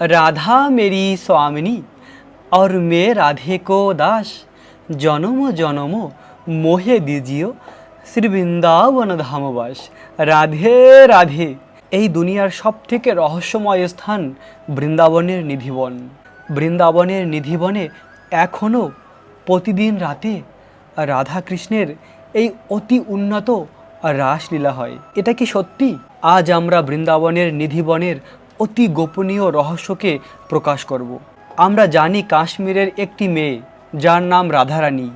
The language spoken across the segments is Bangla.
राधा मेरी स्वामिनी और मैं राधे को दास জনম জনম মোহে দিজিও শ্রী বৃন্দাবন ধামবাস রাধে রাধে এই দুনিয়ার সব থেকে রহস্যময় স্থান বৃন্দাবনের নিধিবন বৃন্দাবনের নিধিবনে এখনও প্রতিদিন রাতে রাধা কৃষ্ণের এই অতি উন্নত রাসলীলা হয় এটা কি সত্যি আজ আমরা বৃন্দাবনের নিধিবনের অতি গোপনীয় রহস্যকে প্রকাশ করব। আমরা জানি কাশ্মীরের একটি মেয়ে, যার নাম রাধারানী।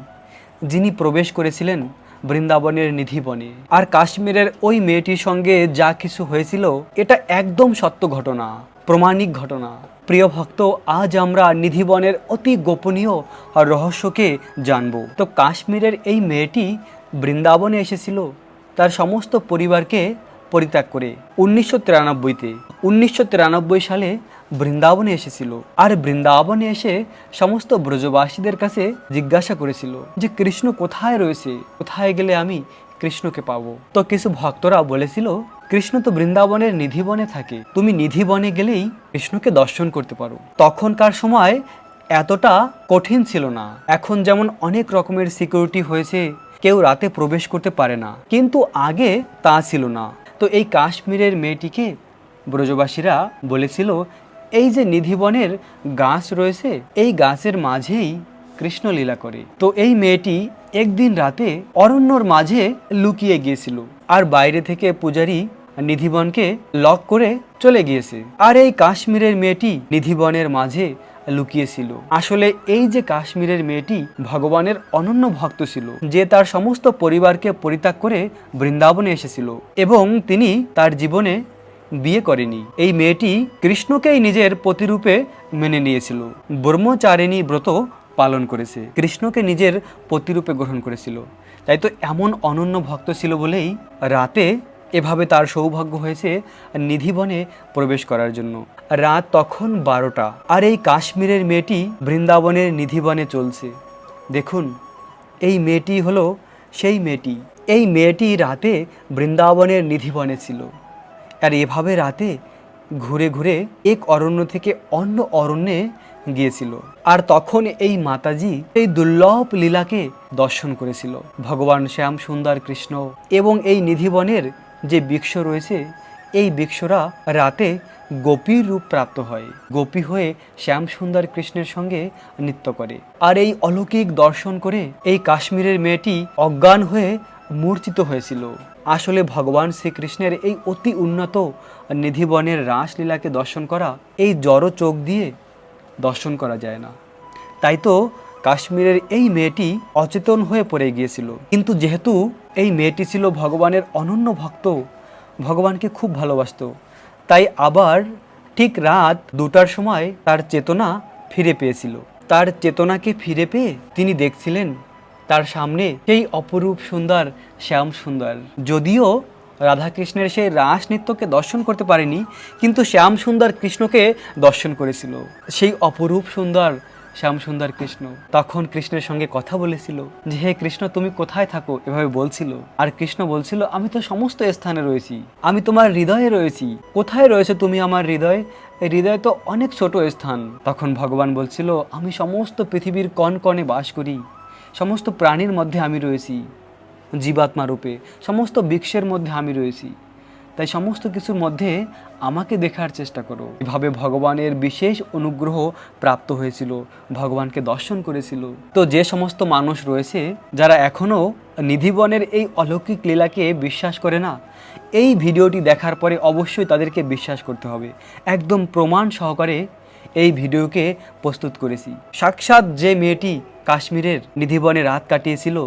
যিনি প্রবেশ করেছিলেন বৃন্দাবনের নিধিবনে। আর কাশ্মীরের ওই মেয়েটির সঙ্গে যা কিছু হয়েছিল, এটা একদম সত্য ঘটনা, প্রমাণিক ঘটনা। প্রিয় ভক্ত, আজ আমরা নিধিবনের অতি গোপনীয় রহস্যকে জানব। তো কাশ্মীরের এই মেয়েটি বৃন্দাবনে এসেছিল, তার সমস্ত পরিবারকে পরিত্যাগ করে উনিশশো তিরানব্বইতে, উনিশশো তিরানব্বই সালে বৃন্দাবনে এসেছিল। আর বৃন্দাবনে এসে সমস্ত ব্রজবাসীদের কাছে জিজ্ঞাসা করেছিল যে, কৃষ্ণ কোথায় রয়েছে? কোথায় গেলে আমি কৃষ্ণকে পাবো? তো কিছু ভক্তরা বলেছিল, কৃষ্ণ তো বৃন্দাবনের নিধিবনে থাকে। তুমি নিধিবনে গেলেই কৃষ্ণকে দর্শন করতে পারো। তখনকার সময় এতটা কঠিন ছিল না। এখন যেমন অনেক রকমের সিকিউরিটি হয়েছে, কেউ রাতে প্রবেশ করতে পারে না। কিন্তু আগে তা ছিল না। তো এই কাশ্মীরের মেয়েটিকে ব্রজবাসীরা বলেছিল, এই যে নিধিবনের গাছ রয়েছে, এই গাছের মাঝেই কৃষ্ণ লীলা করে। তো এই মেয়েটি একদিন রাতে অরণ্যর মাঝে লুকিয়ে গিয়েছিল আর বাইরে থেকে পূজারী নিধিবনকে লক করে চলে গিয়েছে। আর এই কাশ্মীরের মেয়েটি নিধিবনের মাঝে লুকিয়েছিল। আসলে এই যে কাশ্মীরের মেয়েটি ভগবানের অনন্য ভক্ত ছিল, যে তার সমস্ত পরিবারকে পরিত্যাগ করে বৃন্দাবনে এসেছিল এবং তিনি তার জীবনে বিয়ে করেনি। এই মেয়েটি কৃষ্ণকেই নিজের প্রতিরূপে মেনে নিয়েছিল। ব্রহ্মচারিণী ব্রত পালন করেছে, কৃষ্ণকে নিজের প্রতিরূপে গ্রহণ করেছিল। তাই তো এমন অনন্য ভক্ত ছিল বলেই রাতে এভাবে তার সৌভাগ্য হয়েছে নিধিবনে প্রবেশ করার জন্য। রাত তখন বারোটা। আর এই কাশ্মীরের মেয়েটি বৃন্দাবনের নিধিবনে চলছে। দেখুন, এই মেয়েটি হলো সেই মেয়েটি। এই মেয়েটি রাতে বৃন্দাবনের নিধিবনে ছিল। আর এভাবে রাতে ঘুরে ঘুরে এক অরণ্য থেকে অন্য অরণ্যে গিয়েছিল। আর তখন এই মাতাজি এই দুর্লভ লীলাকে দর্শন করেছিল। ভগবান শ্যাম সুন্দর কৃষ্ণ এবং এই নিধিবনের যে বৃক্ষ রয়েছে এই বৃক্ষরা রাতে গোপীর রূপ প্রাপ্ত হয়। গোপী হয়ে শ্যাম সুন্দর কৃষ্ণের সঙ্গে নৃত্য করে। আর এই অলৌকিক দর্শন করে এই কাশ্মীরের মেয়েটি অজ্ঞান হয়ে মূর্ছিত হয়েছিল। আসলে ভগবান শ্রীকৃষ্ণের এই অতি উন্নত নিধিবনের রাসলীলাকে দর্শন করা এই জড় চোখ দিয়ে দর্শন করা যায় না। তাই তো কাশ্মীরের এই মেয়েটি অচেতন হয়ে পড়ে গিয়েছিল। কিন্তু যেহেতু এই মেয়েটি ছিল ভগবানের অনন্য ভক্ত ভগবানকে খুব ভালোবাসতো। তাই আবার ঠিক রাত দুটার সময় তার চেতনা ফিরে পেয়েছিল। তার চেতনাকে ফিরে পেয়ে তিনি দেখছিলেন তার সামনে সেই অপরূপ সুন্দর শ্যাম সুন্দর। যদিও রাধাকৃষ্ণের সেই রাস নৃত্যকে দর্শন করতে পারেনি, কিন্তু শ্যাম সুন্দর কৃষ্ণকে দর্শন করেছিল। সেই অপরূপ সুন্দর শ্যাম সুন্দর কৃষ্ণ। তখন কৃষ্ণের সঙ্গে কথা বলেছিল যে, হে কৃষ্ণ, তুমি কোথায় থাকো? এভাবে বলছিল। আর কৃষ্ণ বলছিল, আমি তো সমস্ত স্থানে রয়েছি। আমি তোমার হৃদয়ে রয়েছি। কোথায় রয়েছে তুমি আমার হৃদয়? হৃদয় তো অনেক ছোট স্থান। তখন ভগবান বলছিল, আমি সমস্ত পৃথিবীর কণ কণে বাস করি। সমস্ত প্রাণীর মধ্যে আমি রয়েছি। জীবাত্মা রূপে সমস্ত বৃক্ষের মধ্যে আমি রয়েছি। তাই সমস্ত কিছুর মধ্যে আমাকে দেখার চেষ্টা করো। এভাবে ভগবানের বিশেষ অনুগ্রহ প্রাপ্ত হয়েছিল, ভগবানকে দর্শন করেছিল। তো যে সমস্ত মানুষ রয়েছে, যারা এখনও নিধিবনের এই অলৌকিক লীলাকে বিশ্বাস করে না, এই ভিডিওটি দেখার পরে অবশ্যই তাদেরকে বিশ্বাস করতে হবে। একদম প্রমাণ সহকারে এই ভিডিওকে প্রস্তুত করেছি। সাক্ষাৎ যে মেয়েটি কাশ্মীরের নিধিবনে রাত কাটিয়েছিল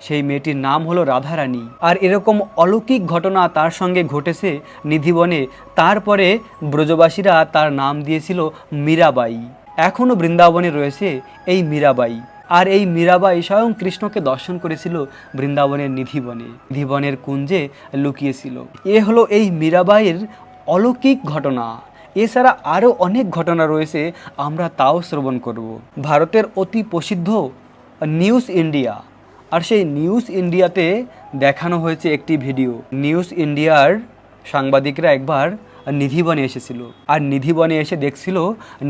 সেই মেয়েটির নাম হলো রাধারানী। আর এরকম অলৌকিক ঘটনা তার সঙ্গে ঘটেছে নিধিবনে। তারপরে ব্রজবাসীরা তার নাম দিয়েছিল মীরাবাই। এখনও বৃন্দাবনে রয়েছে এই মীরাবাই। আর এই মীরাবাই স্বয়ং কৃষ্ণকে দর্শন করেছিল বৃন্দাবনের নিধিবনে। নিধিবনের কুঞ্জে লুকিয়েছিল। এ হলো এই মীরাবাইয়ের অলৌকিক ঘটনা। এছাড়া আরও অনেক ঘটনা রয়েছে, আমরা তাও শ্রবণ করব। ভারতের অতি প্রসিদ্ধ নিউজ ইন্ডিয়া। আর সেই নিউজ ইন্ডিয়াতে দেখানো হয়েছে একটি ভিডিও নিউজ ইন্ডিয়ার সাংবাদিকরা একবার নিধিবনে এসেছিল। আর নিধিবনে এসে দেখছিল,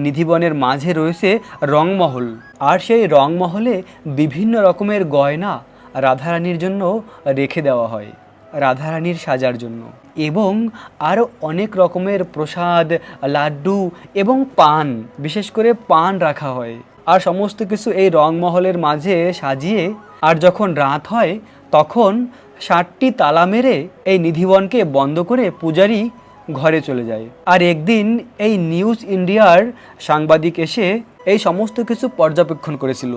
নিধিবনের মাঝে রয়েছে রংমহল। আর সেই রংমহলে বিভিন্ন রকমের গয়না রাধারানীর জন্য রেখে দেওয়া হয়, রাধারানীর সাজার জন্য। এবং আরও অনেক রকমের প্রসাদ, লাড্ডু এবং পান, বিশেষ করে পান রাখা হয়। আর সমস্ত কিছু এই রংমহলের মাঝে সাজিয়ে আর যখন রাত হয়, তখন ষাটটি তালা মেরে এই নিধিবনকে বন্ধ করে পূজারী ঘরে চলে যায়। আর একদিন এই নিউজ ইন্ডিয়ার সাংবাদিক এসে এই সমস্ত কিছু পর্যবেক্ষণ করেছিল।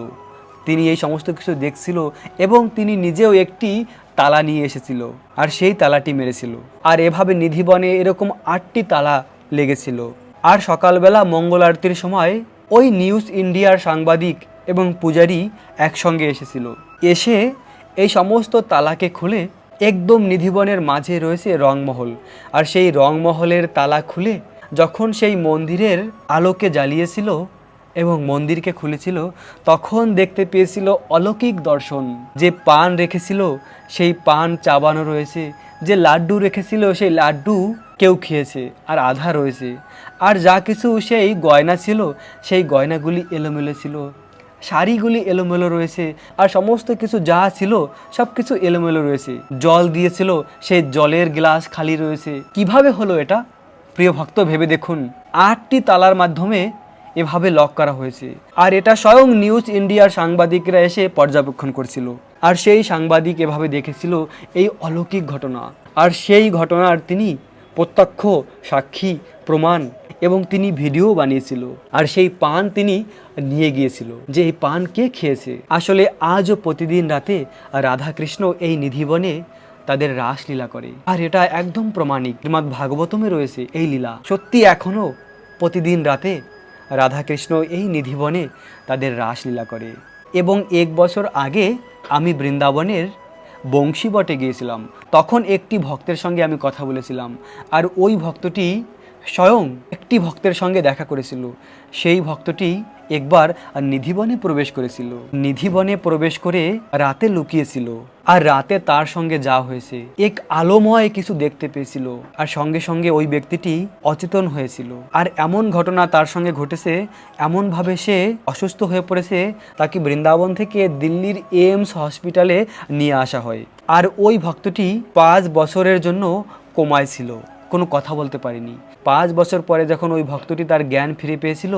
তিনি এই সমস্ত কিছু দেখছিল এবং তিনি নিজেও একটি তালা নিয়ে এসেছিল আর সেই তালাটি মেরেছিল। আর এভাবে নিধিবনে এরকম আটটি তালা লেগেছিল। আর সকালবেলা মঙ্গল আরতির সময় ওই নিউজ ইন্ডিয়ার সাংবাদিক এবং পূজারী একসঙ্গে এসেছিল। এসে এই সমস্ত তালাকে খুলে একদম নিধিবনের মাঝে রয়েছে রংমহল। আর সেই রংমহলের তালা খুলে যখন সেই মন্দিরের আলোকে জ্বালিয়েছিল এবং মন্দিরকে খুলেছিল, তখন দেখতে পেয়েছিল অলৌকিক দর্শন। যে পান রেখেছিল, সেই পান চাবানো রয়েছে। যে লাড্ডু রেখেছিল, সেই লাড্ডু কেউ খেয়েছে আর আধা রয়েছে। আর যা কিছু সেই গয়না ছিল, সেই গয়নাগুলি এলোমেলো ছিল। শাড়িগুলি এলোমেলো রয়েছে আর সমস্ত কিছু যা ছিল সব কিছু এলোমেলো রয়েছে। জল দিয়েছিল সেই জলের গ্লাস খালি রয়েছে। কীভাবে হলো এটা? প্রিয় ভক্ত, ভেবে দেখুন। আটটি তালার মাধ্যমে এভাবে লক করা হয়েছে। আর এটা স্বয়ং নিউজ ইন্ডিয়ার সাংবাদিকরা এসে পর্যবেক্ষণ করছিল। আর সেই সাংবাদিক এভাবে দেখেছিল এই অলৌকিক ঘটনা। আর সেই ঘটনার তিনি প্রত্যক্ষ সাক্ষী, প্রমাণ এবং তিনি ভিডিও বানিয়েছিল। আর সেই পান তিনি নিয়ে গিয়েছিল, যে এই পান কে খেয়েছে। আসলে আজও প্রতিদিন রাতে রাধাকৃষ্ণ এই নিধিবনে তাদের রাসলীলা করে। আর এটা একদম প্রমাণিক। শ্রীমৎ ভাগবতমে রয়েছে এই লীলা। সত্যি এখনও প্রতিদিন রাতে রাধাকৃষ্ণ এই নিধিবনে তাদের রাসলীলা করে। এবং এক বছর আগে আমি বৃন্দাবনের বংশীবটে গিয়েছিলাম। তখন একটি ভক্তের সঙ্গে আমি কথা বলেছিলাম। আর ওই ভক্তটি স্বয়ং একটি ভক্তের সঙ্গে দেখা করেছিল। সেই ভক্তটি একবার নিধিবনে প্রবেশ করেছিল। নিধিবনে প্রবেশ করে রাতে লুকিয়েছিল আর রাতে তার সঙ্গে যা হয়েছে, এক আলোময় কিছু দেখতে পেয়েছিল। আর সঙ্গে সঙ্গে ওই ব্যক্তিটি অচেতন হয়েছিল। আর এমন ঘটনা তার সঙ্গে ঘটেছে, এমনভাবে সে অসুস্থ হয়ে পড়েছে, তাকে বৃন্দাবন থেকে দিল্লির এইমস হসপিটালে নিয়ে আসা হয়। আর ওই ভক্তটি পাঁচ বছরের জন্য কোমায় ছিল। কোনো কথা বলতে পারিনি। পাঁচ বছর পরে যখন ওই ভক্তটি তার জ্ঞান ফিরে পেয়েছিল,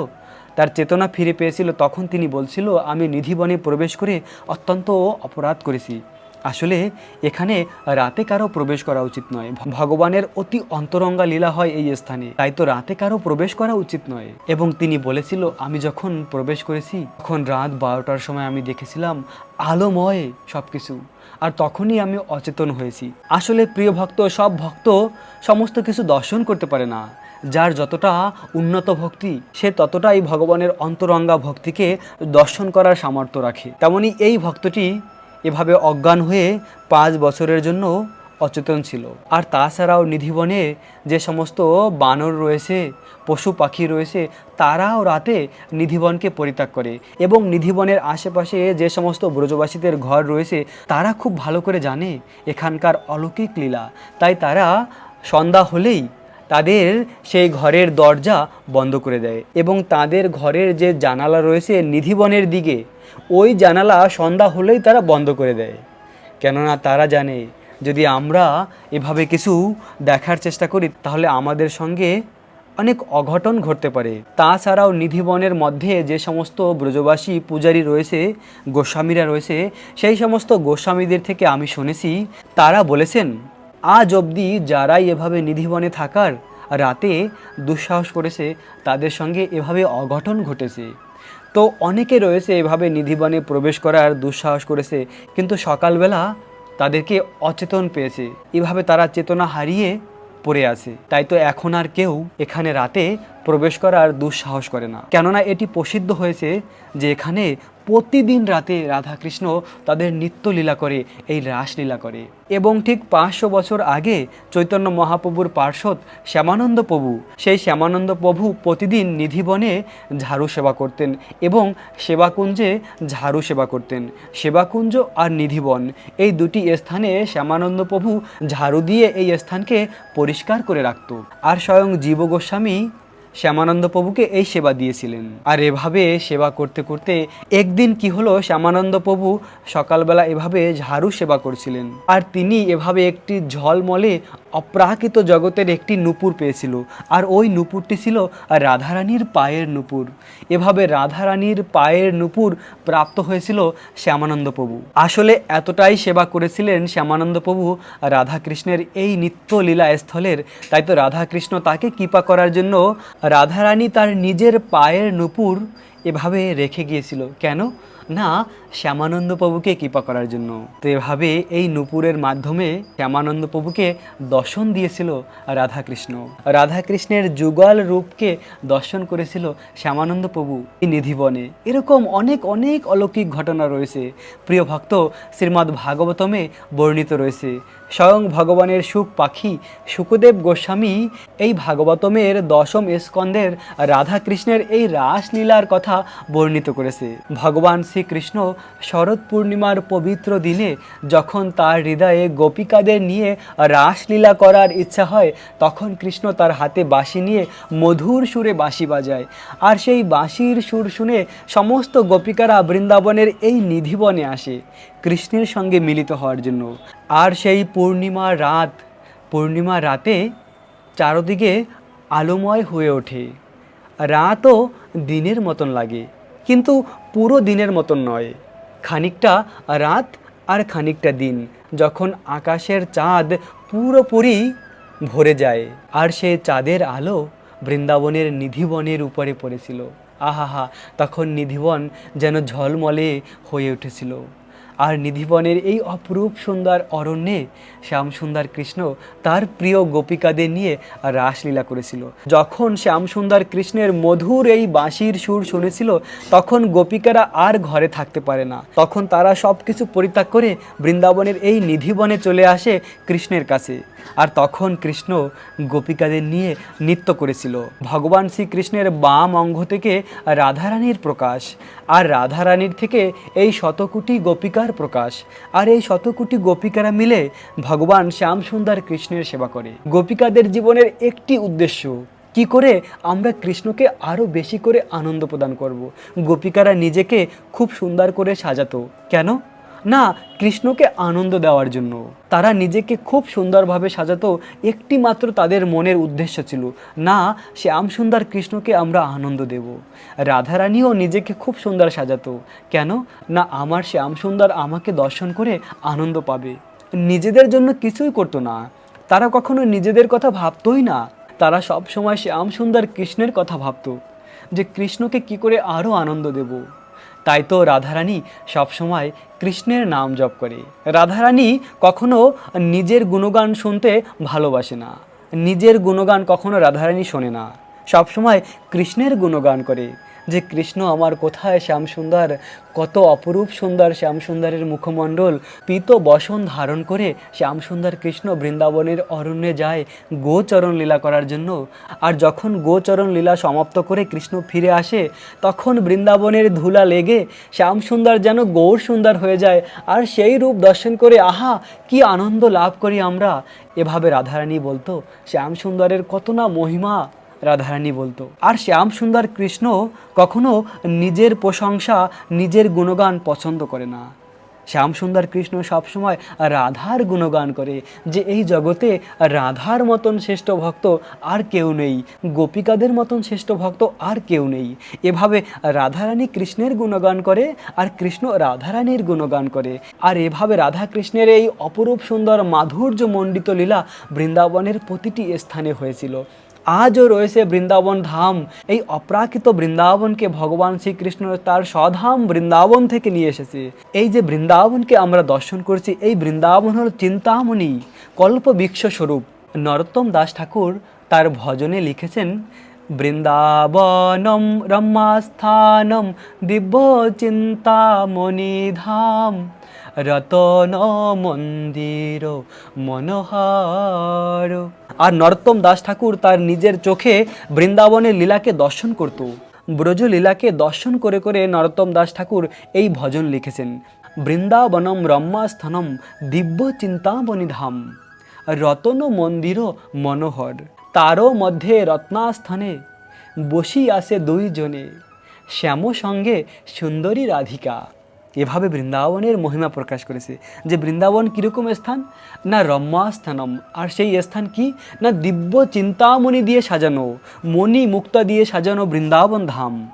তার চেতনা ফিরে পেয়েছিল, তখন তিনি বলছিল, আমি নিধিবনে প্রবেশ করে অত্যন্ত অপরাধ করেছি। আসলে এখানে রাতে কারও প্রবেশ করা উচিত নয়। ভগবানের অতি অন্তরঙ্গা লীলা হয় এই স্থানে। তাই তো রাতে কারও প্রবেশ করা উচিত নয়। এবং তিনি বলেছিল, আমি যখন প্রবেশ করেছি, তখন রাত বারোটার সময় আমি দেখেছিলাম আলোময় সব কিছু আর তখনই আমি অচেতন হয়েছি। আসলে প্রিয় ভক্ত, সব ভক্ত সমস্ত কিছু দর্শন করতে পারে না। যার যতটা উন্নত ভক্তি, সে ততটাই ভগবানের অন্তরঙ্গা ভক্তিকে দর্শন করার সামর্থ্য রাখে। তেমনি এই ভক্তটি এভাবে অজ্ঞান হয়ে পাঁচ বছরের জন্য অচেতন ছিল। আর তাছাড়াও নিধিবনে যে সমস্ত বানর রয়েছে, পশু পাখি রয়েছে, তারাও রাতে নিধিবনকে পরিত্যাগ করে এবং নিধিবনের আশেপাশে যে সমস্ত ব্রজবাসীদের ঘর রয়েছে, তারা খুব ভালো করে জানে এখানকার অলৌকিক লীলা। তাই তারা সন্ধ্যা হলেই তাদের সেই ঘরের দরজা বন্ধ করে দেয় এবং তাদের ঘরের যে জানালা রয়েছে নিধিবনের দিকে ওই জানালা সন্ধ্যা হলেই তারা বন্ধ করে দেয়। কেননা তারা জানে, যদি আমরা এভাবে কিছু দেখার চেষ্টা করি, তাহলে আমাদের সঙ্গে অনেক অঘটন ঘটতে পারে। তাছাড়াও নিধিবনের মধ্যে যে সমস্ত ব্রজবাসী পূজারী রয়েছে, গোস্বামীরা রয়েছে, সেই সমস্ত গোস্বামীদের থেকে আমি শুনেছি, তারা বলেছেন, আজ অবধি যারাই এভাবে নিধিবনে থাকার রাতে দুঃসাহস করেছে, তাদের সঙ্গে এভাবে অঘটন ঘটেছে। তো অনেকে রয়েছে এভাবে নিধিবনে প্রবেশ করার দুঃসাহস করেছে, কিন্তু সকালবেলা তাদেরকে অচেতন পেয়েছে। এভাবে তারা চেতনা হারিয়ে পড়ে আছে। তাই তো এখন আর কেউ এখানে রাতে প্রবেশ করার দুঃসাহস করে না। কেননা এটি প্রসিদ্ধ হয়েছে যে এখানে প্রতিদিন রাতে রাধাকৃষ্ণ তাদের নিত্যলীলা করে, এই রাসলীলা করে। এবং ঠিক পাঁচশো বছর আগে চৈতন্য মহাপ্রভুর পার্শ্বদ শ্যামানন্দ প্রভু, সেই শ্যামানন্দ প্রভু প্রতিদিন নিধিবনে ঝাড়ু সেবা করতেন এবং সেবাকুঞ্জে ঝাড়ু সেবা করতেন। সেবাকুঞ্জ আর নিধিবন, এই দুটি স্থানে শ্যামানন্দ প্রভু ঝাড়ু দিয়ে এই স্থানকে পরিষ্কার করে রাখত। আর স্বয়ং জীব গোস্বামী শ্যামানন্দ প্রভুকে এই সেবা দিয়েছিলেন। আর এভাবে সেবা করতে করতে একদিন কি হলো, শ্যামানন্দ প্রভু সকালবেলা এভাবে ঝাড়ু সেবা করছিলেন। আর তিনি এভাবে একটি ঝলমলে অপ্রাকৃত জগতের একটি নুপুর পেয়েছিল। আর ওই নুপুরটি ছিল রাধারানীর পায়ের নুপুর। এভাবে রাধারানীর পায়ের নুপুর প্রাপ্ত হয়েছিল শ্যামানন্দ প্রভু। আসলে এতটাই সেবা করেছিলেন শ্যামানন্দ প্রভু রাধাকৃষ্ণের এই নিত্য লীলা স্থলের তাই তো রাধাকৃষ্ণ তাকে কৃপা করার জন্য রাধারানী তার নিজের পায়ের নুপুর এভাবে রেখে গিয়েছিল। কেন? না শ্যামানন্দ প্রভুকে কৃপা করার জন্য। তো এভাবে এই নুপুরের মাধ্যমে শ্যামানন্দ প্রভুকে দর্শন দিয়েছিল রাধাকৃষ্ণ। রাধাকৃষ্ণের যুগল রূপকে দর্শন করেছিল শ্যামানন্দ প্রভু এই নিধিবনে। এরকম অনেক অনেক অলৌকিক ঘটনা রয়েছে। প্রিয় ভক্ত, শ্রীমদ্ ভাগবতমে বর্ণিত রয়েছে। স্বয়ং ভগবানের সুখ পাখি সুখদেব গোস্বামী, এই ভাগবতমের দশম স্কন্দের রাধাকৃষ্ণের এই রাসলীলার কথা বর্ণিত করেছে। ভগবান শ্রীকৃষ্ণ শরৎ পূর্ণিমার পবিত্র দিনে যখন তার হৃদয়ে গোপিকাদের নিয়ে রাসলীলা করার ইচ্ছা হয়, তখন কৃষ্ণ তার হাতে বাঁশি নিয়ে মধুর সুরে বাঁশি বাজায়। আর সেই বাঁশির সুর শুনে সমস্ত গোপিকারা বৃন্দাবনের এই নিধিবনে আসে, কৃষ্ণের সঙ্গে মিলিত হওয়ার জন্য। আর সেই পূর্ণিমা রাত, পূর্ণিমা রাতে চারদিকে আলোময় হয়ে ওঠে। রাতও দিনের মতন লাগে, কিন্তু পুরো দিনের মতন নয়। খানিকটা রাত আর খানিকটা দিন, যখন আকাশের চাঁদ পুরোপুরি ভরে যায়, আর সেই চাঁদের আলো বৃন্দাবনের নিধিবনের উপরে পড়েছিল। আহাহা, তখন নিধিবন যেন ঝলমলে হয়ে উঠেছিল। আর নিধিবনের এই অপরূপ সুন্দর অরণ্যে শ্যাম সুন্দর কৃষ্ণ তার প্রিয় গোপিকাদের নিয়ে রাসলীলা করেছিল। যখন শ্যাম সুন্দর কৃষ্ণের মধুর এই বাঁশির সুর শুনেছিল, তখন গোপিকারা আর ঘরে থাকতে পারে না। তখন তারা সব কিছু পরিত্যাগ করে বৃন্দাবনের এই নিধিবনে চলে আসে কৃষ্ণের কাছে। আর তখন কৃষ্ণ গোপিকাদের নিয়ে নৃত্য করেছিল। ভগবান শ্রীকৃষ্ণের বাম অঙ্গ থেকে রাধারানীর প্রকাশ, আর রাধারানীর থেকে এই শতকোটি গোপিকার প্রকাশ, আর এই শতকোটি গোপিকারা মিলে ভগবান শ্যাম সুন্দর কৃষ্ণের সেবা করে। গোপিকাদের জীবনের একটি উদ্দেশ্য, কি করে আমরা কৃষ্ণকে আরও বেশি করে আনন্দ প্রদান করব। গোপিকারা নিজেকে খুব সুন্দর করে সাজাতো। কেন? না, কৃষ্ণকে আনন্দ দেওয়ার জন্য। তারা নিজেকে খুব সুন্দরভাবে সাজাতো, একটি মাত্র তাদের মনের উদ্দেশ্য ছিল। না শ্যাম সুন্দর কৃষ্ণকে আমরা আনন্দ দেব। রাধারানীও নিজেকে খুব সুন্দর সাজাতো। কেন? না, আমার শ্যাম সুন্দর আমাকে দর্শন করে আনন্দ পাবে। নিজেদের জন্য কিছুই করতো না। তারা কখনো নিজেদের কথা ভাবতোই না। তারা সব সময় শ্যাম সুন্দর কৃষ্ণের কথা ভাবতো। যে কৃষ্ণকে কি করে আরও আনন্দ দেব? তাই তো রাধারানী সবসময় কৃষ্ণের নাম জপ করে। রাধারানী কখনো নিজের গুণগান শুনতে ভালোবাসে না। নিজের গুণগান কখনো রাধারানী শোনে না। সবসময় কৃষ্ণের গুণগান করে। যে কৃষ্ণ আমার কোথায়, শ্যামসুন্দর? কত অপরূপ সুন্দর শ্যামসুন্দরের মুখমণ্ডল। পীত বসন ধারণ করে শ্যামসুন্দর কৃষ্ণ বৃন্দাবনের অরণ্যে যায় গোচরণ লীলা করার জন্য। আর যখন গোচরণ লীলা সমাপ্ত করে কৃষ্ণ ফিরে আসে, তখন বৃন্দাবনের ধুলা লেগে শ্যামসুন্দর যেন গৌর সুন্দর হয়ে যায়। আর সেই রূপ দর্শন করে, আহা, কি আনন্দ লাভ করি আমরা। এভাবে রাধারানী বলতো, শ্যামসুন্দরের কত না মহিমা। রাধারানী বলতো, আর শ্যাম সুন্দর কৃষ্ণ কখনো নিজের প্রশংসা, নিজের গুণগান পছন্দ করে না। শ্যাম সুন্দর কৃষ্ণ সবসময় রাধার গুণগান করে, যে এই জগতে রাধার মতন শ্রেষ্ঠ ভক্ত আর কেউ নেই, গোপিকাদের মতন শ্রেষ্ঠ ভক্ত আর কেউ নেই। এভাবে রাধারানী কৃষ্ণের গুণগান করে আর কৃষ্ণ রাধারানীর গুণগান করে। আর এভাবে রাধা কৃষ্ণের এই অপরূপ সুন্দর মাধুর্য মণ্ডিত লীলা বৃন্দাবনের প্রতিটি স্থানে হয়েছিল। আজও রয়েছে বৃন্দাবন ধাম। এই অপ্রাকৃত বৃন্দাবনকে ভগবান শ্রীকৃষ্ণ তার স্বধাম বৃন্দাবন থেকে নিয়ে এসেছে। এই যে বৃন্দাবনকে আমরা দর্শন করছি, এই বৃন্দাবন হল চিন্তামণি কল্প বৃক্ষ স্বরূপ। নরোত্তম দাস ঠাকুর তার ভজনে লিখেছেন, বৃন্দাবনম রম্যাস্থানম দিব্য চিন্তামণিধাম রতন মন্দির মনোহার আর নরোত্তম দাস ঠাকুর তার নিজের চোখে বৃন্দাবনের লীলাকে দর্শন করত। ব্রজ লীলাকে দর্শন করে করে নরোত্তম দাস ঠাকুর এই ভজন লিখেছেন, বৃন্দাবনম রম্যাস্থানম দিব্য চিন্তামণি ধাম রতন মন্দির মনোহর, তারও মধ্যে রত্নাস্থানে বসি আসে দুইজনে শ্যাম সঙ্গে সুন্দরী রাধিকা। এভাবে বৃন্দাবনের মহিমা প্রকাশ করেছে যে বৃন্দাবন কীরকম স্থান? না রম্যাস্থানম। আর সেই স্থান কি? না দিব্য চিন্তামণি দিয়ে সাজানো, মণি মুক্তা দিয়ে সাজানো বৃন্দাবন ধাম।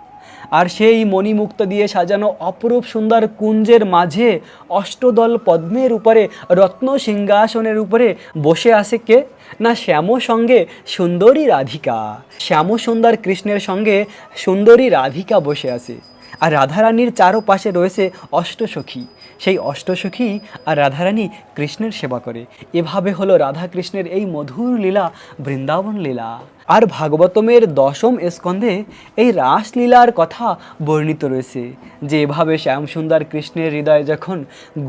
আর সেই মণিমুক্ত দিয়ে সাজানো অপরূপ সুন্দর কুঞ্জের মাঝে অষ্টদল পদ্মের উপরে, রত্ন সিংহাসনের উপরে বসে আছে কে? না শ্যাম সঙ্গে সুন্দরী রাধিকা। শ্যাম সুন্দর কৃষ্ণের সঙ্গে সুন্দরী রাধিকা বসে আছে। আর রাধারানীর চারোপাশে রয়েছে অষ্টসখী। সেই অষ্টসখী আর রাধারানী কৃষ্ণের সেবা করে। এভাবে হলো রাধা কৃষ্ণের এই মধুর লীলা বৃন্দাবন লীলা। আর ভাগবতমের দশম স্কন্ধে এই রাসলীলার কথা বর্ণিত রয়েছে, যে এভাবে শ্যামসুন্দর কৃষ্ণের হৃদয়ে যখন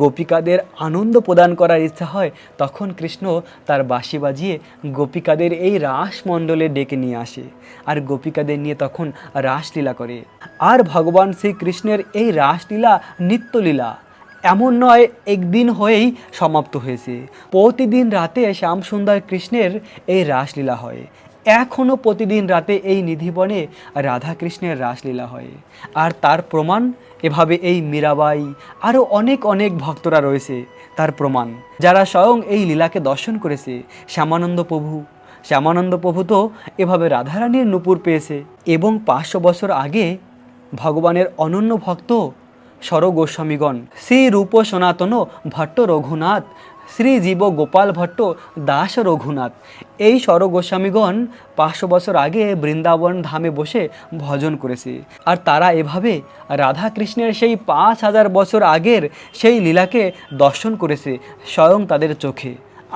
গোপিকাদের আনন্দ প্রদান করার ইচ্ছা হয়, তখন কৃষ্ণ তার বাঁশি বাজিয়ে গোপিকাদের এই রাসমণ্ডলে ডেকে নিয়ে আসে আর গোপিকাদের নিয়ে তখন রাসলীলা করে। আর ভগবান শ্রীকৃষ্ণের এই রাসলীলা নিত্যলীলা এমন নয়, একদিন হয়েই সমাপ্ত হয়েছে। প্রতিদিন রাতে শ্যামসুন্দর কৃষ্ণের এই রাসলীলা হয়। এখনও প্রতিদিন রাতে এই নিধিবনে রাধা কৃষ্ণের রাসলীলা হয়। আর তার প্রমাণ, এভাবে এই মীরাবাই আরও অনেক অনেক ভক্তরা রয়েছে তার প্রমাণ। যারা স্বয়ং এই লীলাকে দর্শন করেছে, শ্যামানন্দ প্রভু। শ্যামানন্দ প্রভু তো এভাবে রাধারানীর নুপুর পেয়েছে। এবং পাঁচশো বছর আগে ভগবানের অনন্য ভক্ত স্বর গোস্বামীগণ শ্রী রূপ সনাতন ভট্ট রঘুনাথ শ্রী জীব গোপাল ভট্ট দাস রঘুনাথ। এই স্বর গোস্বামীগণ পাঁচশো বছর আগে বৃন্দাবন ধামে বসে ভজন করেছে। আর তারা এভাবে রাধা কৃষ্ণের সেই পাঁচ হাজার বছর আগের সেই লীলাকে দর্শন করেছে স্বয়ং তাদের চোখে।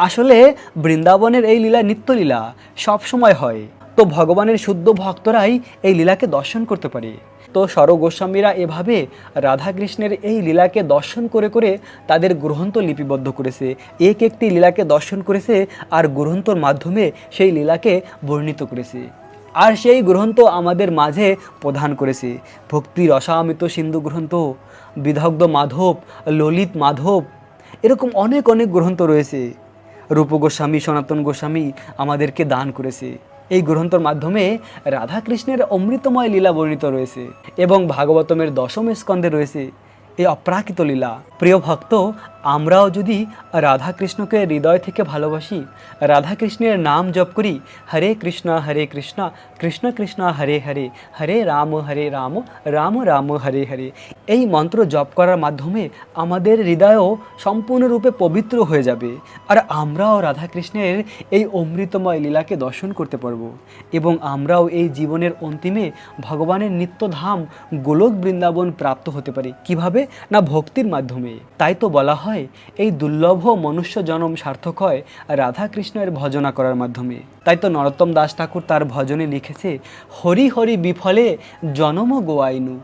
আসলে বৃন্দাবনের এই লীলা নিত্যলীলা সব সময় হয়। তো ভগবানের শুদ্ধ ভক্তরাই এই লীলাকে দর্শন করতে পারে। তো স্বর গোস্বামীরা এভাবে রাধাকৃষ্ণের এই লীলাকে দর্শন করে করে তাদের গ্রন্থ লিপিবদ্ধ করেছে। এক একটি লীলাকে দর্শন করেছে আর গ্রন্থর মাধ্যমে সেই লীলাকে বর্ণিত করেছে। আর সেই গ্রন্থ আমাদের মাঝে প্রধান করেছে। ভক্তি রসামিত সিন্ধু গ্রন্থ বিধগ্ধ মাধব, ললিত মাধব, এরকম অনেক অনেক গ্রন্থ রয়েছে। রূপ গোস্বামী, সনাতন গোস্বামী আমাদেরকে দান করেছে। এই গ্রন্থর মাধ্যমে রাধাকৃষ্ণের অমৃতময় লীলা বর্ণিত রয়েছে এবং ভাগবতমের দশম স্কন্ধে রয়েছে এই অপ্রাকৃত লীলা। প্রিয় ভক্ত আমরাও যদি রাধাকৃষ্ণকে হৃদয় থেকে ভালোবাসি, রাধাকৃষ্ণের নাম জপ করি, হরে কৃষ্ণ হরে কৃষ্ণ কৃষ্ণ কৃষ্ণ, হরে হরে হরে রাম হরে রাম রাম রাম, হরে হরে, এই মন্ত্র জপ করার মাধ্যমে আমাদের হৃদয়ও সম্পূর্ণরূপে পবিত্র হয়ে যাবে। আর আমরাও রাধাকৃষ্ণের এই অমৃতময় লীলাকে দর্শন করতে পারব। এবং আমরাও এই জীবনের অন্তিমে ভগবানের নিত্যধাম গোলক বৃন্দাবন প্রাপ্ত হতে পারি। কীভাবে? না ভক্তির মাধ্যমে। তাই তো বলা হয় এই দুর্লভ মনুষ্য জনম সার্থক হয় রাধাকৃষ্ণের ভজনা করার মাধ্যমে। তাই তো নরোত্তম দাস ঠাকুর তার ভজনে লিখেছে, হরি হরি বিফলে জনম গোয়াইনু,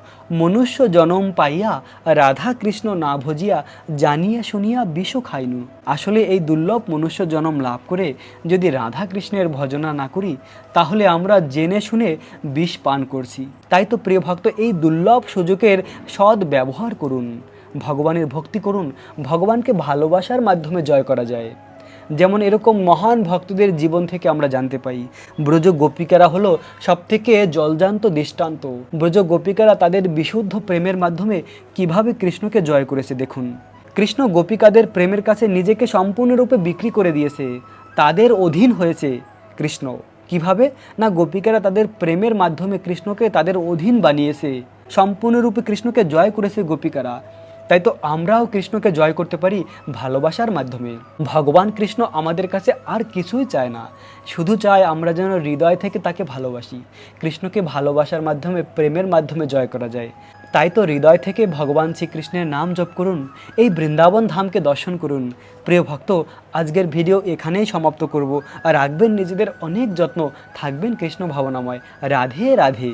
মনুষ্য জনম পাইয়া রাধা কৃষ্ণ না ভজিয়া জানিয়া শুনিয়া বিষ খাইনু। আসলে এই দুর্লভ মনুষ্য জনম লাভ করে যদি রাধা কৃষ্ণের ভজনা না করি, তাহলে আমরা জেনে শুনে বিষ পান করছি। তাই তো প্রিয় ভক্ত, এই দুর্লভ সুযোগের সৎ ব্যবহার করুন। ভগবানের ভক্তি করুন, ভগবানকে ভালোবাসার মাধ্যমে জয় করা যায়। যেমন এরকম মহান ভক্তদের জীবন থেকে আমরা জানতে পাই। ব্রজ গোপিকারা হলো সবথেকে জলজান্ত দৃষ্টান্ত। ব্রজ গোপিকারা তাদের বিশুদ্ধ প্রেমের মাধ্যমে কীভাবে কৃষ্ণকে জয় করেছে দেখুন। কৃষ্ণ গোপিকাদের প্রেমের কাছে নিজেকে সম্পূর্ণরূপে বিক্রি করে দিয়েছে। তাদের অধীন হয়েছে কৃষ্ণ। কীভাবে? না গোপিকারা তাদের প্রেমের মাধ্যমে কৃষ্ণকে তাদের অধীন বানিয়েছে। সম্পূর্ণরূপে কৃষ্ণকে জয় করেছে গোপিকারা। তাই তো আমরাও কৃষ্ণকে জয় করতে পারি ভালোবাসার মাধ্যমে। ভগবান কৃষ্ণ আমাদের কাছে আর কিছুই চায় না। শুধু চায় আমরা যেন হৃদয় থেকে তাকে ভালোবাসি। কৃষ্ণকে ভালোবাসার মাধ্যমে, প্রেমের মাধ্যমে জয় করা যায়। তাই তো হৃদয় থেকে ভগবান শ্রীকৃষ্ণের নাম জপ করুন, এই বৃন্দাবন ধামকে দর্শন করুন। প্রিয় ভক্ত, আজকের ভিডিও এখানেই সমাপ্ত করব। আর রাখবেন নিজেদের অনেক যত্ন। থাকবেন কৃষ্ণ ভাবনাময়। রাধে রাধে।